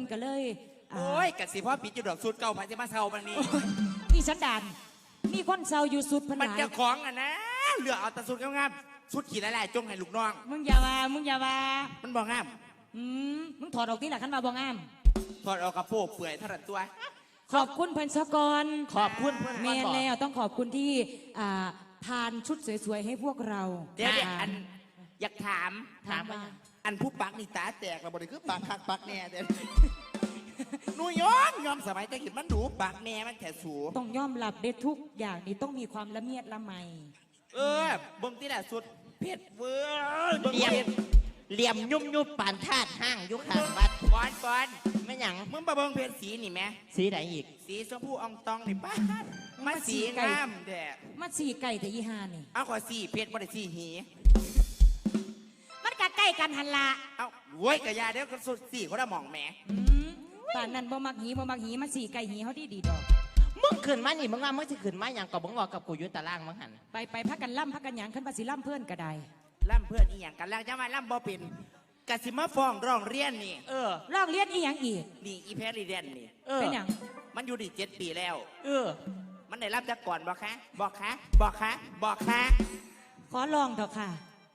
นก็เลยาโอ้ยกะสิพ่อปิดจุดดอกสุดเก่าพันจะมาเซามันนี่อีสันดานมีคนเซาอยู่สุดเพนหมันลายเจะของอะนะเหลือเอาแต่สุดงามๆสุดขี่หลายๆจงให้ลูกน้อง มึงอย่าว่ามึงอย่าว่ามันบอกงามอืมมึงถอดออกที่หลักขันมาบ่งาม ถอดเออกกระโปรงเปื่อยเท่านั้นตัว ขอบคุณเพิ่นซะกอนขอบคุณเพื่อนแมนแล้วต้องขอบคุณที่อ่าทานชุดสวยๆให้พวกเราเดี๋ยวเดี๋ยวทาอันอยากถามถามว่าอันผู้ปักนี่ตาแตกระบไดคือปากคักปักแน่เดี๋ยว หนูย้อนยอมสมัยแต่กินมันหนูปากแน่มันแถสูต้องยอมรับได้ทุกอย่างนี่ต้องมีความละเมียดละไมเออเบิ่งที่แหละสุดเผ็ดเว้ยเบิ่งเหลี่ยมเผ็ดเหลี่ยมยุ่มยุบปานธาตุห้างอยุคางวัดก่อนก่อนไม่หยังมึงมาเบิ่งเผ็ดสีนี่แหม่สีไหนอีก สีชมพูอองตองนี่ป้าดมันสีงามแดดมาสีไก่แต่ยี่ห้านี่ เอาขอสีเผ็ดบ่ได้สีหี มันก็ใกล้กันหันละเอาโว้ยกะยาเดี๋ยวก็สุดสีเขาได้มองแหม่อืม ป่านนั้นบ่มักหีบ่มักหีมาสีไก่หีเขาดีดีๆดอก มึงขึ้นมานี่มึงว่ามึงจะขึ้นมาอย่างกับมึงบอกกับกูอยุตารางมึงหันไปไปพักกันล่ำพักกันหยังขึ้นภาษีล่ำเพื่อนก็ได้ล่ำเพื่อนอีหยังกันแล้วจะมาล่ำบ่เป็นกะสิมาฟ้องร้องเรียนนี่ เออลอกเลียนอีหยังอีกนี่อีแพริเดนนี่ เออเป็นหยังมันอยู่ดีเจ็ดปีแล้ว เออ มันได้รับจากก่อนบอกคะบอกคะบอกคะบอกคะขอลองเถอะค่ะ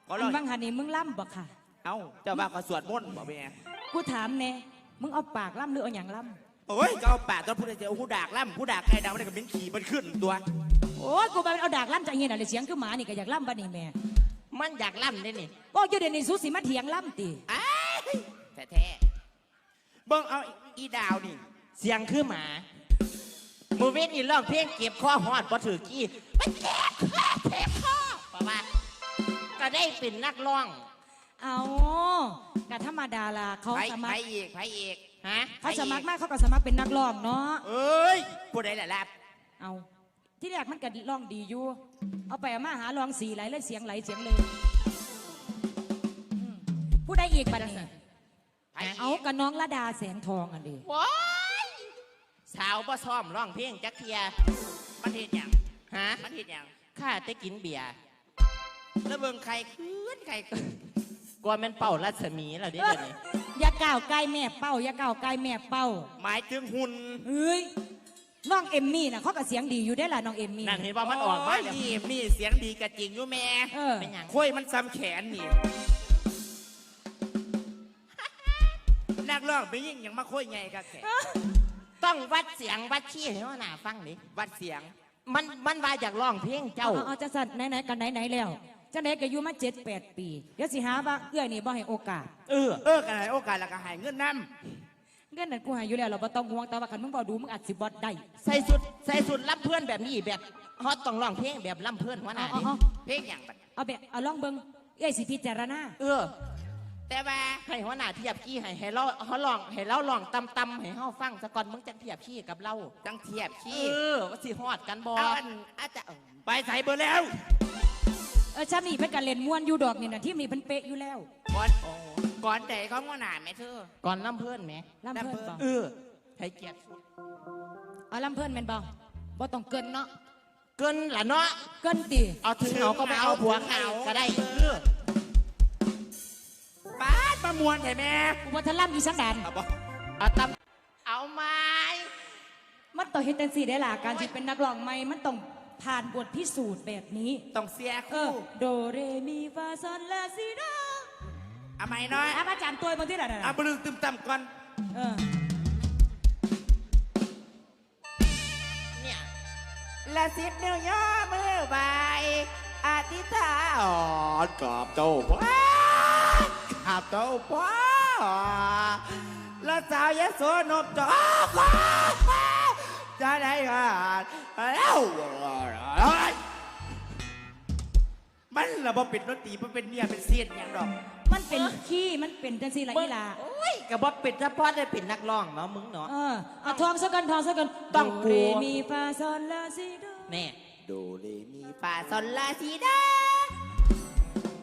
ขอลอง นบางหันนี่มึงล่ำบ่ค่ะ เอ้าเจ้าบ่าวก็สวดมนต์บอกแม่กูถามแน่ มึงเอาปากล่ำหรือเอาหยังล่โอ้ยก็เอาปากตัวผู้ใดจะเอาผู้ดากล่ำผู้ดากใครดาวไม่ได้ก็เป็นขี่มันขึ้นตัวำโอ้ยกูไปเอาดากล่ำจากเฮียน่ะเลยเสียงคือหมานี่ก็อยากล่ำบ้านี่แม่มันอยากล่ำได้นี่โอ้ยอยู่เดี๋ยวนี้สุสิมาเถียงล่ำติอ้ายแท้ๆเบิ่งเอาอีดาวนี่ เสียงคือหมามูเว้นอีร้องเพลงเก็บข้อหอดบ่ถือกี้มันเจ็บข้อเจ็บข้อประมาณก็ได้เป็นนักร้อง เอากะธรรมดาล่ะเขาไผสมัไผครอีกไผอีกฮะเขาสมัครมากเขาก็สมัครเป็นนักร้องเนาะเอ้ยผู้ใดแหละล่ะเอาที่แรกมันก็ร้องดีอยู่เอาไปเอามาหาร้องสีไหลเลยเสียงไหลเสียงเลยอืมผู้ใดอีกบัดนี้ไผเอาอีกกับน้องระดาแสงทองอันดีว้ายสาวบ่ซ้อมร้องเพลงจักเทียมันเห็นหยังฮะมันเห็นหยังข้าแต่กินเบียร์แล้วเบิ่งใครขึ้นใครขึ้น กลัวแมันเป่ารัศมีแล้วเดี๋ยวนี้อย่าก้าวใกล้แม่เป้าอย่าก้าวใกล้แม่เป้าหมายถึงหุ่นเฮ้ยน้องเอมมี่น่ะเขาก็เสียงดีอยู่ได้อล่ะน้องเอมมี่นั่นเห็นว่ามันออกมาโยแล้ว นี่มีเสียงดีกะจริงอยู่แม่เออเป็นหยัง ค่อยมันซ้ำแขนนี่นักร้องไปยิ่งยังมาค่อยไงกะแขนต้องวัดเสียงวัดขี้ให้ว่าหน้าฟังดิวัดเสียง มันมันว่าอยากร้องเพลงเจ้าเจ้าเอาจะสัตว์ไหนๆกันไหนๆแล้ว จะไหนก็อยู่มาเจ็ดแปดปี เดี๋ยวสิหาว่าเอื้อยนี่บ่ให้โอกาส เออเออกันให้โอกาสแล้วก็ให้เงินน้เงินนั่นกูใหายอยู่แล้วเราบ่ต้องห่วงแต่ว่าคันมึงบ่ดูมึงอาจสิบ่ได้ ใส่สุดใส่สุดรับเพื่อนแบบนี้แบบฮอตต้องร้องเพลงแบบล่ำเพื่อนหัวหน้าเอาดิเอาำเพลงอย่างบัดเอาแบบเอาลองเบิ่งเอ้ยสิพิจารณาเออ แต่ว่าให้หัวหน้าเทียบขี้ให้ให้เราเขาลองให้เราลองตำตำให้เฮาฟังซะก่อนมึงจังเทียบขี้กับเราจังเทียบเอขี้อว่าสิฮอดกันบ่เอาอันอาจจะไปใส่เบอร์แล้ว เออชานี่เพิ่นก็เล่นม่วนอยู่ดอกนี่น่ะที่มีเพิ่นเป๊ะอยู่แล้วก่อนก่อนแต่เขาว่าหนาแม่เธอก่อนล่ำเพื่อนแหมลำเพิ่นบ่เออให้เกียรติสุดเอาลำเพิ่นแม่นบ่บ่ต้องเกินเนาะเกินล่ะเนาะเกินติเอาถึงเอาก็ไม่เอาผัวเขาก็ได้เออป้าดประมวลใช่ไหมกูบ่ทันล่ำอีสังดานเอาบ่เอาตำเอาไม้มันต้องเฮ็ดจังซี่ได้ล่ะการสิเป็นนักร้องใหม่มันต้อง ผ่านบทพิสูจน์แบบนี้ ต้องเสียเอคู่อโดเรมีฟาซอนลาซิโดเอาไหมน้อยอาอาจารย์ตัวบางที่ไหนเอาบลึงตึมต่ำก่อน เออเนี่ยละสิบนิ้วย่อมือใบอธิษฐานกับเจ้าพ่อกับเจ้าพ่อและสาวยโสนบจอกจะได้กันแล้ว มันระบบปิดดนตรีมันเป็นเนี่ยเป็นเสียนอย่างดอกมันเป็นขี้มันเป็นจังซี่ละอีหล่ะโอ้ยกับว่าเป็นเฉพาะได้เป็นนักร้องเนาะมึงเนาะเออเอาทองซะกันทองซะกันต้องกลัวโดเรมีฟาซอนลาซิโดแม่โดเรมีฟาซอลลาซีดา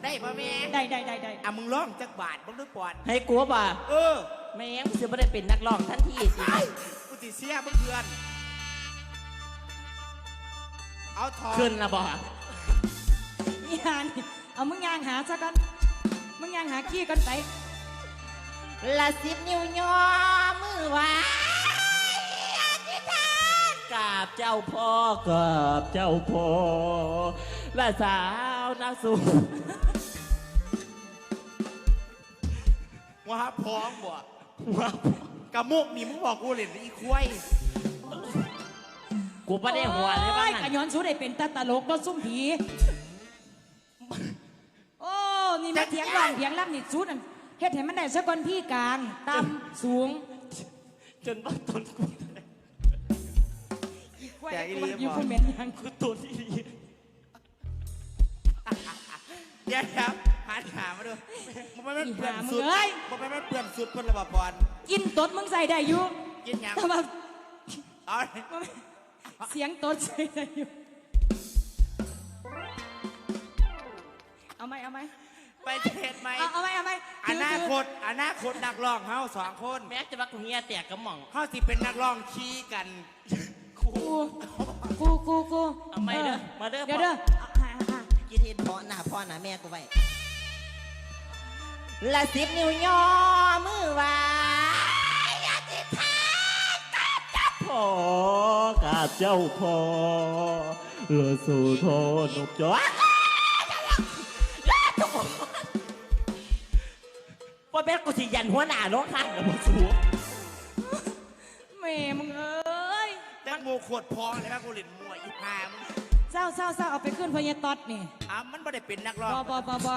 ได้ป่ะแม่ได้ได้ได้ได้อะมึงร้องจักบาทมึงด้วยก่อนให้กลัวบ่าเออแม่งจะไม่ได้เป็นนักร้องทันทีสิไอ้กูติเสียมึงเพื่อน เอาทองขึ้นละบ่อีหานเอามึงยางหาซะกันมึงยางหาขี้กันไปละสิบนิ้วย่อมือมือไหวอธิษฐานกราบเจ้าพ่อกราบเจ้าพ่อและสาวนาสูว่าพร้อมบ่กระมุกนี่มึงบอกกูเล่นอีควาย กูไม่ได้หัวเลยว่าโอ้งั้กะนย้อนสู้ได้เป็นตาตลกรถซุ่มผี โอ้ นี่มาเถียงร้องเถียงรับนี่สู้นั่นเฮ็ดให้มันได้สักคนพี่กลางต่ำสูงจนว่าตนกูแต่อีหลีอยู่บ่คอมเมนต์ยังกูตัวที่ดีเดี๋ยวครับหันหามาดูมันไม่เปลี่ยนสุดมันไม่เปลี่ยนสุดเพิ่นระบาบอลกินตดมึงใส่ได้อยู่กินหยังแต่ว่าเอา เสียงตดใส่ได้อยู่เอาไหมเอาไหมไปเทศไหมเอาเอาไหมเอาไหมอนาคตอนาคตนักร้องเฮาสองคนแม้จะว่ากูเงียแตกกระหม่องเฮาสิเป็นนักร้องขี้กันกูกูกูกูเอาไม่เด้อมาเด้อเดี๋ยวเด้อเอาอะอะอะกินเห็นพ่อหน้าพ่อหน้าแม่กูไว้ละสิบนิ้วย่อมือไหว เจ้าพ่อเลือสู่โทษนุกจ้าว่าแม่กูสิยันหัวหน้าน้องข้างกับพ่อสูแม่มึงเอ้ยแตงโมขวดพอเลยครับกูเล่นมวยอีพามงเศร้าเศร้าเศร้าเอาไปขึ้นพญาตอดนี่อะมันไม่ได้เป็นนักร้องบอบอบอบอ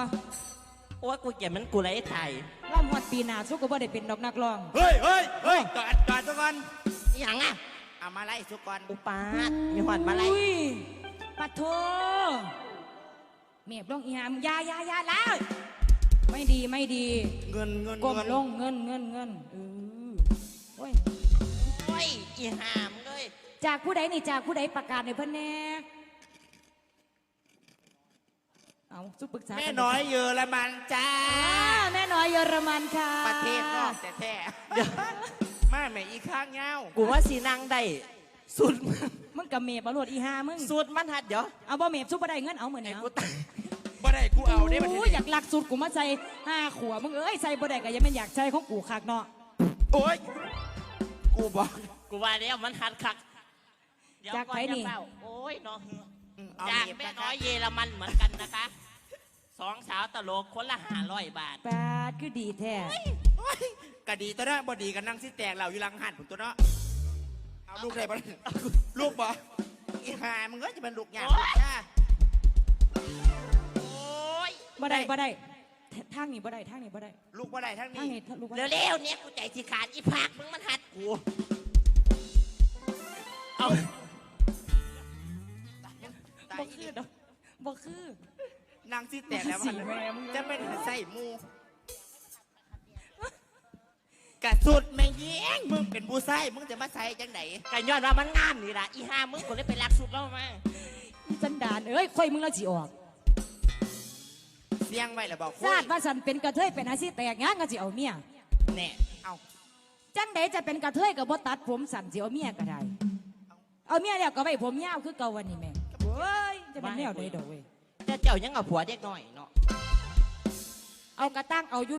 โอ้ยกูเกลียดมันกูไรไทยล่ำฮอดปีหน้าสู้ก็บ่ได้เป็นดอกนักร้อง เฮ้ยเฮ้ยเฮ้ยก่อนก่อนทุกคนอหย่างอะ เอามาไล่ทุกคนอุปาทมีหอดมาไล่อุ้ยปัดโทเมียบลงอีหามอยาอยาอยาแล้วไม่ดีไม่ดีเงินเงินก้มเงินลงเงินเงินเงินเออโอ้ยโอ้ยอีหามเลยจากผู้ใดนี่จากผู้ใดประกาศในเพิ่นแน่เอาสุปรึกษาแม่น้อยเยอรมันจ้าอ่าแม่น้อยเยอรมันค่ะ ประเทศนอกแต่แท้ๆ มาแม่อีข้างเงากูว่าสีนางได้สุดมึงกับเมียบรวดอีหามึงสุดมันหัดเดี๋ยวเอาบ่เมียบซุปบ่ได้เงินเอาเหมือนไอ้เนาะกูตายบ่ได้กูเอาได้บัดโอ้นี้ยอยากลักสุดกูมาใส่ห้าขวบมึงเอ้ยใส่บ่ได้ก็ยังไม่อยากใส่ของกูคักเนาะโอ้ยกูบอกกูว่าแล้วมันหัดคักเดี๋ยวจากก่อนไผจะนี่เฝ้าโอ้ยน้องอืมเอาจากเงียบแม่นะคน้รัอบยเยอรมันเหมือนกันนะคะสองสาวตลกคนละห้าร้อยบาทปาดคือดีแท้โอ้ย กะดีตัวเนาะบ่ดีกันนั่งสิแตกเหล่าอยู่หลังหันผมตัวเนาะเอาลูกได้บ่ลูกบ่อีห่ามึงก็จะเป็นลูกยากลูกจ้า โอ้ยบ่ได้บ่ได้ทางนี้บ่ได้ทางนี้บ่ได้ลูกบ่ได้ทั้งทางนี้นี้ทางลูกบ่ได้เร็วๆเนี่ยกูใจสิขาดอีผักมึงมันหัดกูเอาตายบ่อีคือดอกบ่คือนั่งสิแตกแล้วสิแม่มึง จะเป็นใส่หมู กะสุดแม่งเย้งมึงเป็นผู้ใส่มึงจะมาใส่จังไหนกันย้อนว่ามันงามนี่ล่ะอีห้ามึงกูเลยไปรักสุดแล้วมาอีสันดานเอ้ยค่อยมึงแล้วสิออกเสียงไว้แล้วบอกคุซายดว่าสันเป็นกระเทยเป็นอาชีพแตกงานก็สิเอาเมียแน่เอาจังใดจะเป็นกระเทยก็บ่ตัดผมสั่นสิเอาเมียก็ได้ เอาเมียแล้วก็ไว้ผมยาวคือเก่าวันนี้แม่เว้ยจะเป็นแนวใดดอกเว้ยเจ้าเจ้ายังเอาผัวเด็กน้อยเนาะเอากระตั้งเอาอยู่